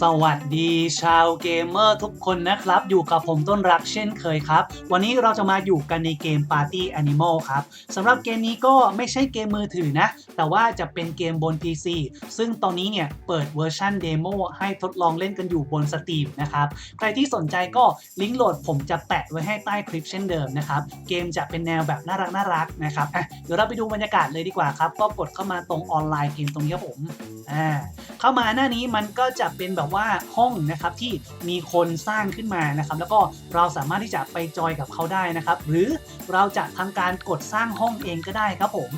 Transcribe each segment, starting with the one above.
สวัสดีชาวเกมเมอร์ทุกคนนะครับ อยู่กับผมต้นรักเช่นเคยครับ วันนี้เราจะมาอยู่กันในเกม Party Animal ครับสำหรับเกมนี้ก็ไม่ใช่เกมมือถือนะ แต่ว่าจะเป็นเกมบน PC ซึ่งตอนนี้เนี่ยเปิดเวอร์ชันเดโมให้ทดลองเล่นกันอยู่บน Steam นะครับ ใครที่สนใจก็ลิงก์โหลดผมจะแปะไว้ให้ใต้คลิปเช่นเดิมนะครับ เกมจะเป็นแนวแบบน่ารักน่ารักนะครับเดี๋ยวเราไปดูบรรยากาศเลยดีกว่าครับก็กดเข้ามาตรงออนไลน์เกมตรงนี้ครับผมอ่าเข้ามาหน้านี้มันก็จะเป็นแบบว่าห้องนะครับที่มีคนสร้างขึ้นมานะครับ แล้วก็เราสามารถที่จะไปจอยกับเขาได้นะครับ หรือเราจะทำการกดสร้างห้องเองก็ได้ครับผม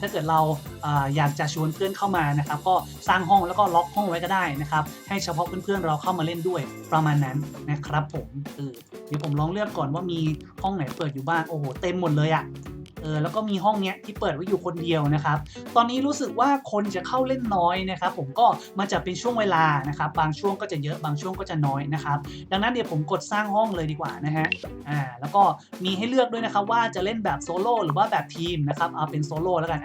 ถ้าเกิดเราอาอยากจะชวนเพื่อนเข้ามานะครับ ก็สร้างห้องแล้วก็ล็อกห้องไว้ก็ได้นะครับ ให้เฉพาะเพื่อนๆเราเข้ามาเล่นด้วยประมาณนั้นนะครับผมเออเดี๋ยวผมลองเลือกก่อนว่ามีห้องไหนเปิดอยู่บ้างโอ้โหเต็มหมดเลยอะ่ะ เออแล้วก็มีห้องเนี้ยที่เปิดไว้อยู่คนเดียวนะครับ ตอนนี้รู้สึกว่าคนจะเข้าเล่นน้อยนะครับ ผมก็มันจะเป็นช่วงเวลานะครับ บางช่วงก็จะเยอะบางช่วงก็จะน้อยนะครับ ดังนั้นเดี๋ยวผมกดสร้างห้องเลยดีกว่านะฮะอ่าแล้วก็มีให้เลือกด้วยนะครับว่าจะเล่นแบบโซโล่หรือว่าแบบทีมนะครับเอาเป็นโซโล่แล้วกัน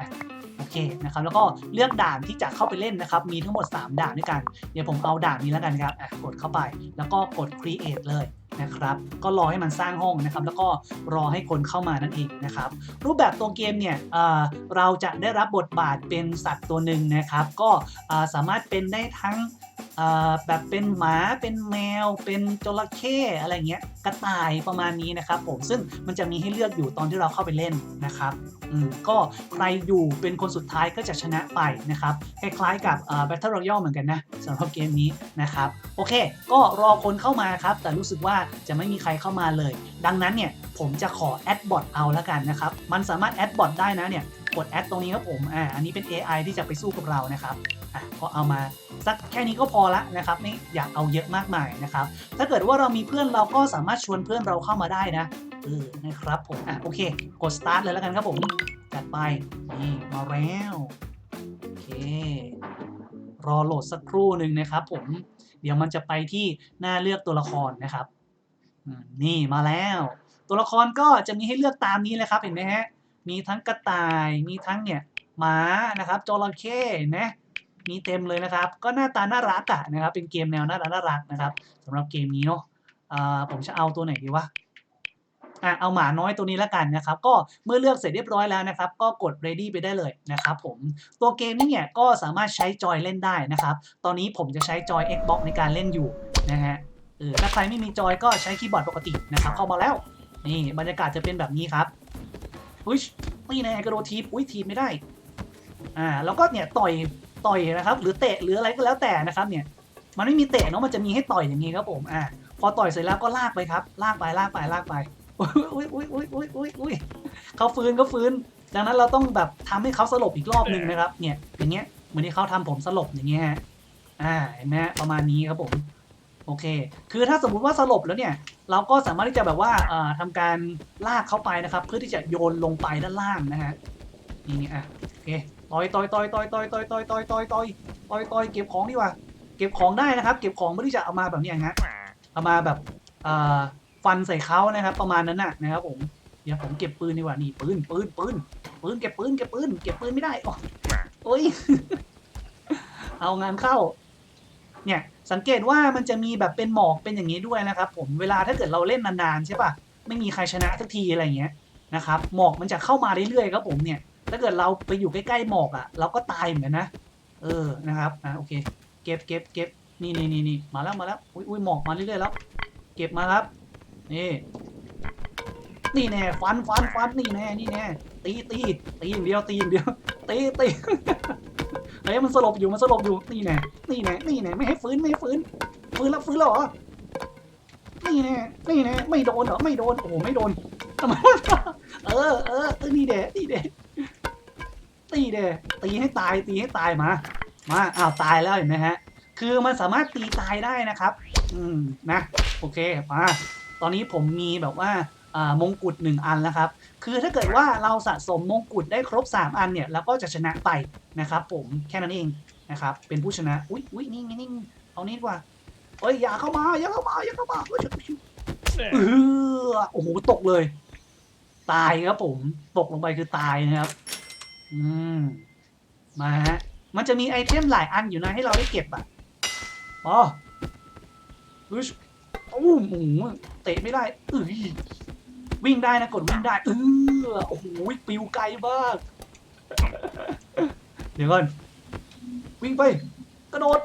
เกตนะครับ แล้วก็เลือกด่านที่จะเข้าไปเล่นนะครับ มีทั้งหมด 3 ด่านด้วยกัน เดี๋ยวผมเอาด่านนี้แล้วกันครับอะกดเข้าไป แล้วก็กด create เลยนะครับ ก็รอให้มันสร้างห้องนะครับ แล้วก็รอให้คนเข้ามานั่นเองนะครับ รูปแบบตัวเกมเนี่ยเเราจะได้รับบทบาทเป็นสัตว์ตัวหนึ่งนะครับ ก็สามารถเป็นได้ทั้ง แบบเป็นหมาเป็นแมว เป็นจระเข้อะไรเงี้ยกระต่ายประมาณนี้นะครับผมซึ่งมันจะมีให้เลือกอยู่ตอนที่เราเข้าไปเล่นนะครับอืมก็ใครอยู่เป็นคนสุดท้ายก็จะชนะไปนะครับคล้ายๆกับ Battle Royale เหมือนกันนะสำหรับเกมนี้นะครับโอเค ก็รอคนเข้ามาครับ แต่รู้สึกว่าจะไม่มีใครเข้ามาเลย ดังนั้นเนี่ยผมจะขอแอดบอทเอาแล้วกันนะครับ มันสามารถแอดบอทได้นะเนี่ยกดแอดตรงนี้ครับผมอ่าอันนี้เป็น AI ที่จะไปสู้กับเรานะครับ อะก็เอามาสักแค่นี้ก็พอละนะครับไม่อยากเอาเยอะมากมายนะครับ ถ้าเกิดว่าเรามีเพื่อนเราก็สามารถชวนเพื่อนเราเข้ามาได้นะเออนะครับผมอะโอเค กด start เลยแล้วกันครับผมจัดไปนี่มาแล้วโอเค รอโหลดสักครู่หนึ่งนะครับผมเดี๋ยวมันจะไปที่หน้าเลือกตัวละครนะครับนี่มาแล้ว ตัวละครก็จะมีให้เลือกตามนี้เลยครับเห็นไหมฮะมีทั้งกระต่ายมีทั้งเนี่ยหมานะครับจระเข้เห็นไหม มีเต็มเลยนะครับ ก็หน้าตาน่ารักอะนะครับ เป็นเกมแนวน่ารักน่ารักนะครับสำหรับเกมนี้เนาะผมจะเอาตัวไหนดีวะอะเอาหมาน้อยตัวนี้แล้วกันนะครับ ก็เมื่อเลือกเสร็จเรียบร้อยแล้วนะครับ ก็กด ready ไปได้เลยนะครับผมตัวเกมนี้เนี่ยก็สามารถใช้จอยเล่นได้นะครับ ตอนนี้ผมจะใช้จอย Xbox ในการเล่นอยู่นะฮะเออถ้าใครไม่มีจอยก็ใช้คีย์บอร์ดปกตินะครับ เข้ามาแล้วนี่บรรยากาศจะเป็นแบบนี้ครับอุ้ยนี่น่กระโดดทีบอุ้ยทีบไม่ได้อ่าแล้วก็เนี่ยต่อย ต่อยนะครับ หรือเตะหรืออะไรก็แล้วแต่นะครับเนี่ยมันไม่มีเตะเนาะมันจะมีให้ต่อยอย่างนี้ครับผมอ่าพอต่อยเสร็จแล้วก็ลากไปครับ ลากไปลากไปลากไปอุ้ยอุ้ยอุ้ยอุ้ยอุ้ยอุ้ยเขาฟื้นก็ฟื้น ดังนั้นเราต้องแบบทำให้เขาสลบอีกรอบหนึ่งนะครับ เนี่ยอย่างเงี้ยเหมือนที่เขาทำผมสลบอย่างเงี้ยฮะอ่าเห็นไหมประมาณนี้ครับผมโอเค คือถ้าสมมุติว่าสลบแล้วเนี่ย เราก็สามารถที่จะแบบว่าเอ่อทำการลากเขาไปนะครับ เพื่อที่จะโยนลงไปด้านล่างนะฮะนี่อะโอเค ต่อยต่อยต่อยต่อยต่อยต่อยต่อยต่อยต่อยต่อยต่อยต่อยเก็บของดีกว่า เก็บของได้นะครับ เก็บของไม่ได้จะเอามาแบบนี้ฮะเอามาแบบอ่อฟันใส่เขานะครับ ประมาณนั้นน่ะนะครับผมเดี๋ยวผมเก็บปืนดีกว่านี่ปืนปืนปืนปืนเก็บปืนเก็บปืนเก็บปืนไม่ได้โอ้ยเอางานเข้า เนี่ยสังเกตว่ามันจะมีแบบเป็นหมอกเป็นอย่างนี้ด้วยนะครับ ผมเวลาถ้าเกิดเราเล่นนานๆใช่ป่ะไม่มีใครชนะสักทีอะไรเงี้ยนะครับหมอกมันจะเข้ามาเรื่อยๆครับผมเนี่ย ถ้าเกิดเราไปอยู่ใกล้ๆหมอกอะ เราก็ตายเหมือนกันนะ เออนะครับอะโอเค เก็บเก็บเก็บนี่นี่นี่นี่มาแล้วมาแล้วอุ้ยอุ้ยหมอกมาเรื่อยๆแล้ว เก็บมาครับนี่นี่แน่ฟันฟันฟันนี่แน่นี่แน่ตีตีตีอย่างเดียวตีอย่างเดียวตีตีเฮ้ยมันสลบอยู่มันสลบอยู่นี่แน่นี่แน่นี่แน่ไม่ให้ฟื้นไม่ให้ฟื้นฟื้นแล้วฟื้นแล้วเหรอนี่แน่นี่แน่ไม่โดนเหรอไม่โดนโอ้โหไม่โดนทำไมเออเออนี่เดะนี่เดะตีเดตีให้ตายตีให้ตายมา มาอ้าวตายแล้วเห็นไหมฮะ คือมันสามารถตีตายได้นะครับ อืมนะโอเคมาตอนนี้ผมมีแบบว่ามงกุฎหนึ่งอันแล้วครับ คือถ้าเกิดว่าเราสะสมมงกุฎได้ครบ 3 อันเนี่ยเราก็จะชนะไปนะครับ ผมแค่นั้นเองนะครับ เป็นผู้ชนะ อุ้ยอุ้ยนี่งนี่งเอานี่ดีกว่าเอ้ยอย่าเข้ามาอย่าเข้ามาอย่าเข้ามาเฮ้ยเออโอ้โหตกเลย ตายครับผม ตกลงไปคือตายนะครับ อืม มาฮะ มันจะมีไอเทมหลายอันอยู่นะให้เราได้เก็บอะอ๋ออึชอู้หมูเตะไม่ได้เอ้ยวิ่งได้นะกดวิ่งได้เออโอ้โหปิวไกลมาก เดี๋ยวก่อนวิ่งไป กระโดด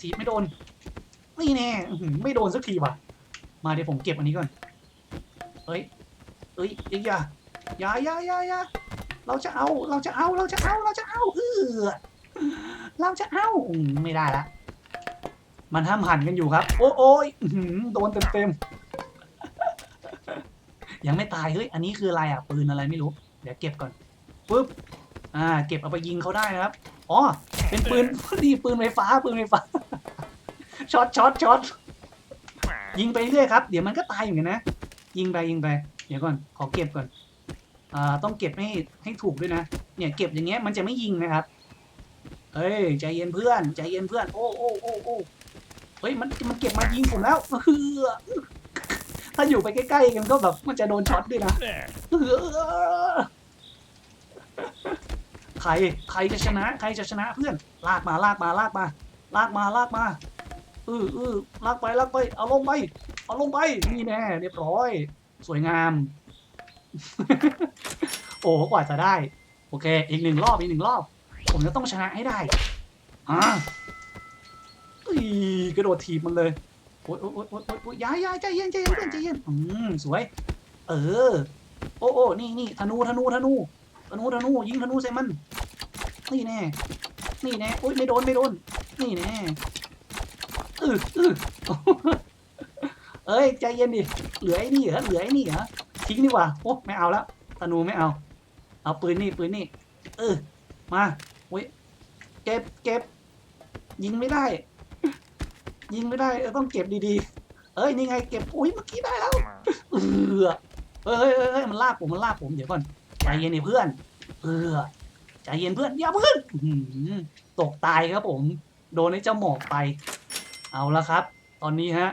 ถีบไม่โดนนี่แน่ไม่โดนสักทีว่ะ มาเดี๋ยวผมเก็บอันนี้ก่อนเอ้ยเอ้ยอย่าอย่าอย่าอย่าอย่า เราจะเอาเราจะเอาเราจะเอาเราจะเอาเออเราจะเอาไม่ได้ละมันห้ามหันกันอยู่ครับ โอ้โอ้ยโดนเต็มเต็มยังไม่ตายเฮ้ยอันนี้คืออะไรอะปืนอะไรไม่รู้ เดี๋ยวเก็บก่อนปึ๊บอ่า เก็บเอาไปยิงเขาได้นะครับอ๋อเป็นปืนนี่ปืนไฟฟ้าปืนไฟฟ้าช็อตช็อตช็อตยิงไปเรื่อยครับ เดี๋ยวมันก็ตายอยู่างนะ ยิงไปยิงไป เดี๋ยวก่อน ขอเก็บก่อน ต้องเก็บให้ให้ถูกด้วยนะ เนี่ยเก็บอย่างเงี้ยมันจะไม่ยิงนะครับเฮ้ยใจเย็นเพื่อนใจเย็นเพื่อน โอ้โอ้โอ้โอ้เฮ้ยมันมันเก็บมายิงผมแล้วเฮือถ้าอยู่ไปใกล้ๆกันก็แบบมันจะโดนช็อตด้วยนะเฮือใครใครจะชนะ ใครจะชนะเพื่อน ลากมาลากมาลากมา ลากมาลากมาเอืออือลากไปลากไป เอาลงไป เอาลงไป นี่แน่เรียบร้อย สวยงาม โอ้กว่าจะได้ โอเค อีกหนึ่งรอบอีกหนึ่งรอบ ผมจะต้องชนะให้ได้อ่าอีกระโดดถีบมันเลยโอ๊ยโอ๊ยโอ๊ยโอ๊ยโอ๊ยย้ายย้ายใจเย็นใจเย็นเพื่อนใจเย็นอืมสวย เออ โอ้โอ้นี่นี่ธนูธนูธนูธนูธนูยิงธนูใส่มัน นี่แน่ นี่แน่โอ๊ยไม่โดนไม่โดน นี่แน่อืออือเอ้ยใจเย็นดิ เหลือไอ้นี่เหรอเหลือไอ้นี่เหรอ ทิ้งดีกว่าโอ้ไม่เอาแล้วธนูไม่เอา เอาปืนนี่ปืนนี่ เออ มาโอ้ยเก็บเก็บ ยิงไม่ได้ ยิงไม่ได้เออต้องเก็บดีๆ เอ้ยนี่ไงเก็บอุ้ยเมื่อกี้ได้แล้วเออเฮ้ยเฮ้ยเฮ้ยมันลากผมมันลากผมเดี๋ยวก่อนใจเย็นดิเพื่อน เออใจเย็นเพื่อนอย่าเพื่อนตกตายครับผม โดนไอ้เจ้าหมอกไป เอาละครับ ตอนนี้ฮะ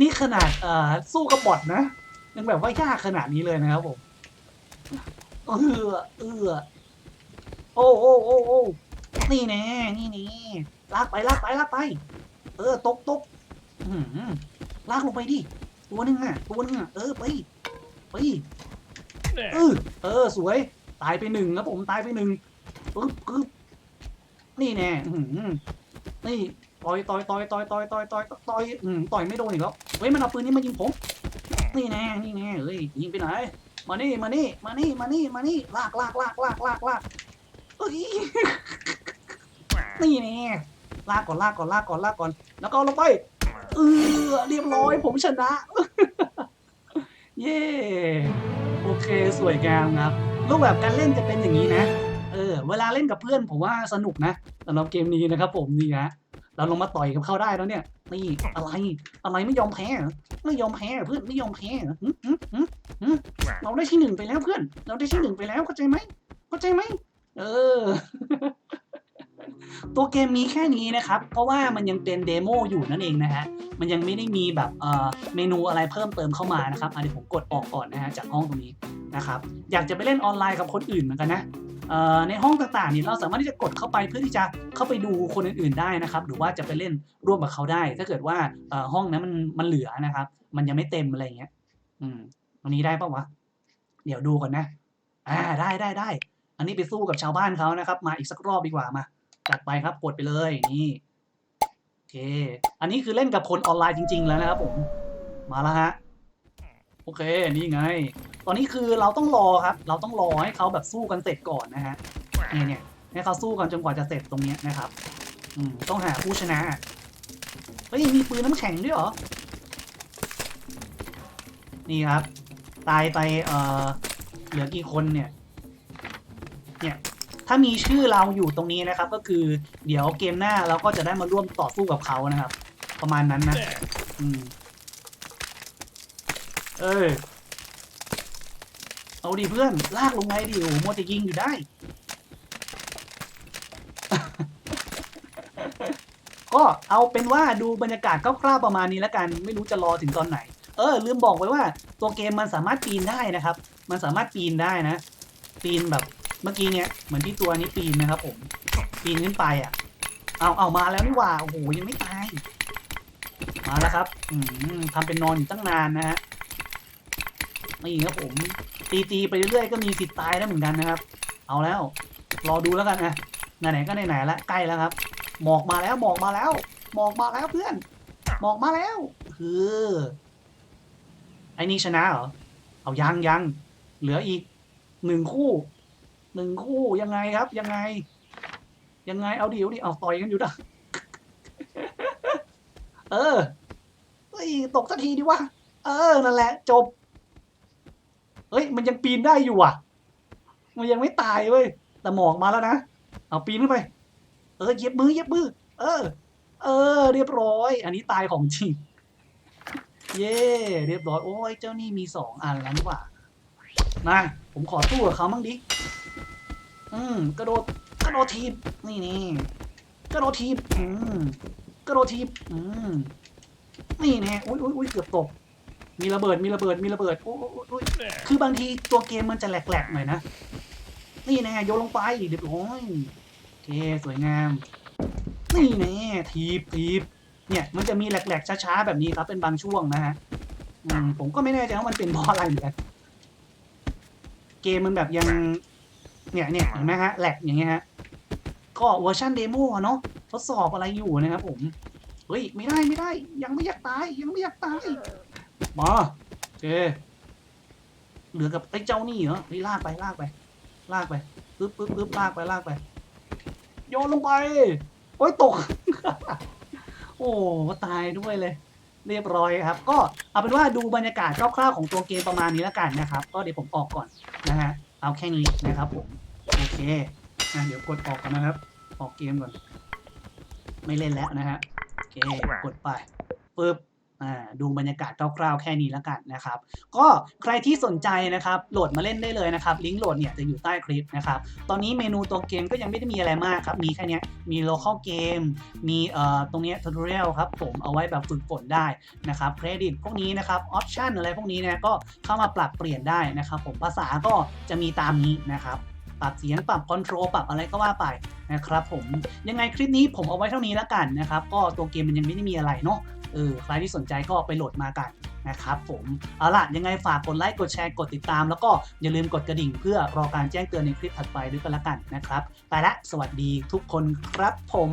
นี่ขนาดเอ่อสู้กับบอทนะยังแบบว่ายากขนาดนี้เลยนะครับผมเออเออโอ้โอ้โอ้โอ้นี่แน่นี่นี่ลากไปลากไปลากไป เออตกตกอื้อหือลากลงไปดิตัวหนึงอะตัวหนึงอะเออไปไปเออเออสวย ตายไปหนึ่งครับผมตายไปหนึ่งปึ๊บปึ๊บนี่แน่อื้อหือนี่ ต่อยต่อยต่อยต่อยต่อยต่อยต่อยต่อยอืมต่อยไม่โดนอีกแล้วเฮ้ยมันเอาปืนนี้มายิงผมนี่แน่นี่แน่เฮ้ยยิงไปไหนมานี่มานี่มานี่มานี่มานี่ลากลากลากลากลากลากเอ้ยนี่แน่ลากก่อนลากก่อนลากก่อนลากก่อน แล้วก็เอาลงไปเออเรียบร้อยผมชนะ เย้โอเคสวยงามครับรูปแบบการเล่นจะเป็นอย่างนี้นะ เออ เวลาเล่นกับเพื่อนผมว่าสนุกนะสำหรับเกมนี้นะครับผมนี่ฮะ เราลงมาต่อยกับเขาได้แล้วเนี่ย นี่อะไร อะไรไม่ยอมแพ้ไม่ยอมแพ้เพื่อนไม่ยอมแพ้เรอหึหึหึเราได้ที่หนึ่งไปแล้วเพื่อน เราได้ที่หนึ่งไปแล้วเข้าใจไหมเข้าใจไหมเออ ตัวเกมมีแค่นี้นะครับ เพราะว่ามันยังเป็นเดโมอยู่นั่นเองนะฮะ มันยังไม่ได้มีแบบเอ่อเมนูอะไรเพิ่มเติมเข้ามานะครับอันนี้ผมกดออกก่อนนะฮะจากห้องตรงนี้นะครับ อยากจะไปเล่นออนไลน์กับคนอื่นเหมือนกันนะ ในห้องต่างๆนี่เราสามารถที่จะกดเข้าไปเพื่อที่จะเข้าไปดูคนอื่นๆได้นะครับ หรือว่าจะไปเล่นร่วมกับเขาได้ ถ้าเกิดว่าห้องนั้นมันมันเหลือนะครับ มันยังไม่เต็มอะไรเงี้ย อืมตรงนี้ได้ปะวะ เดี๋ยวดูก่อนนะ อ่าได้ได้ได้ อันนี้ไปสู้กับชาวบ้านเขานะครับ มาอีกสักรอบดีกว่ามาจัดไปครับกดไปเลยนี่โอเค อันนี้คือเล่นกับคนออนไลน์จริง ๆ แล้วนะครับผมมาแล้วฮะ โอเค นี่ไง ตอนนี้คือเราต้องรอครับ เราต้องรอให้เขาแบบสู้กันเสร็จก่อนนะฮะ เนี่ยเนี่ยให้เขาสู้กันจนกว่าจะเสร็จตรงเนี้ยนะครับ อืม ต้องหาผู้ชนะ เฮ้ย มีปืนน้ำแข็งด้วยเหรอ นี่ครับ ตายไปเอ่อเหลือกี่คนเนี่ย เนี่ย ถ้ามีชื่อเราอยู่ตรงนี้นะครับ ก็คือเดี๋ยวเกมหน้าเราก็จะได้มาร่วมต่อสู้กับเขานะครับ ประมาณนั้นนะ อืม เอ้ย เอาดิเพื่อน ลากลงไปดิโอ้โหมัวแต่ยิงอยู่ได้ ก็เอาเป็นว่าดูบรรยากาศคร่าวๆประมาณนี้แล้วกัน ไม่รู้จะรอถึงตอนไหน เออ ลืมบอกไว้ว่า ตัวเกมมันสามารถปีนได้นะครับ มันสามารถปีนได้นะ ปีนแบบเมื่อกี้เนี่ยเหมือนที่ตัวนี้ปีนนะครับผม ปีนขึ้นไปอะ เอาเอามาแล้วนี่ว่าโอ้โหยังไม่ตาย มาแล้วครับ อืมทำเป็นนอนอยู่ตั้งนานนะฮะ นี่ครับผมตีตีๆไปเรื่อยๆก็มีสิทธิ์ตายได้เหมือนกันนะครับ เอาแล้ว รอดูแล้วกันนะไหนๆก็ไหนๆแล้วใกล้แล้วครับ หมอกมาแล้วหมอกมาแล้วหมอกมาแล้วเพื่อนหมอกมาแล้วคือไอ้นี่ชนะเหรอเอายังยังเหลืออีกหนึ่งคู่หนึ่งคู่ยังไงครับ ยังไง ยังไงเอาดิเอาดิเอาต่อยกันอยู่นะเออเฮ้ยตกสักทีดิวะเออนั่นแหละ จบ เฮ้ย มันยังปีนได้อยู่อะ มันยังไม่ตายเว้ย แต่หมอกมาแล้วนะ เอาปีนขึ้นไป เออ เยียบมือ เยียบมือ เออ เออ เรียบร้อย อันนี้ตายของจริง เย่เรียบร้อย โอ้ย เจ้านี่มีสองอันแล้วนี่หว่ามาผมขอตู้กับเขามั่งดิ อืม กระโดด กระโดดทีบ นี่นี่ กระโดดทีบ อืม กระโดดทีบ อืม นี่แน่อุ้ยอุ้ยอุ้ยเกือบตก มีระเบิดมีระเบิดมีระเบิดโอ้ยโอ้ยคือบางทีตัวเกมมันจะแหลกๆหน่อยนะนี่แน่โยนลงไปเรียบร้อยโอเคสวยงาม นี่แน่ทีบทีบเนี่ยมันจะมีแหลกๆช้าๆแบบนี้ครับเป็นบางช่วงนะฮะผมก็ไม่แน่ใจว่ามันเป็นเพราะอะไรเหมือนกันเกมมันแบบยัง เนี่ยเนี่ยเห็นไหมฮะแหลกอย่างเงี้ยฮะก็เวอร์ชันเดโมเนาะทดสอบอะไรอยู่นะครับผม เฮ้ย ไม่ได้ไม่ได้ ยังไม่อยากตาย ยังไม่อยากตาย มาโอเคเหลือกับไอ้เจ้านี่เหรอเฮ้ยลากไปลากไป ลากไปปึ๊บปึ๊บปึ๊บลากไปลากไปโยนลงไป โอ้ยตก โอ้ตายด้วยเลย เรียบร้อยครับ ก็เอาเป็นว่าดูบรรยากาศคร่าวๆของตัวเกมประมาณนี้แล้วกันนะครับ ก็เดี๋ยวผมออกก่อนนะฮะเอาแค่นี้นะครับผมโอเคนะเดี๋ยวกดออกก่อนนะครับ ออกเกมก่อน ไม่เล่นแล้วนะฮะโอเคกดไปปึ๊บ ดูบรรยากาศคร่าวๆแค่นี้แล้วกันนะครับ ก็ใครที่สนใจนะครับโหลดมาเล่นได้เลยนะครับ ลิงก์โหลดเนี่ยจะอยู่ใต้คลิปนะครับ ตอนนี้เมนูตัวเกมก็ยังไม่ได้มีอะไรมากครับ มีแค่นี้มี local game มีเอ่อตรงนี้ tutorial ครับผมเอาไว้แบบฝึกฝนได้นะครับเครดิตพวกนี้นะครับ option อะไรพวกนี้เนี่ยก็เข้ามาปรับเปลี่ยนได้นะครับ ผมภาษาก็จะมีตามนี้นะครับ ปรับเสียงปรับคอนโทรลปรับอะไรก็ว่าไปนะครับผมยังไงคลิปนี้ผมเอาไว้เท่านี้แล้วกันนะครับ ก็ตัวเกมมันยังไม่ได้มีอะไรเนาะเออใครที่สนใจก็ไปโหลดมากันนะครับผมเอาล่ะยังไงฝากกดไลค์กดแชร์กดติดตาม แล้วก็อย่าลืมกดกระดิ่งเพื่อรอการแจ้งเตือนในคลิปถัดไปด้วยกันละกันนะครับ ไปละสวัสดีทุกคนครับผม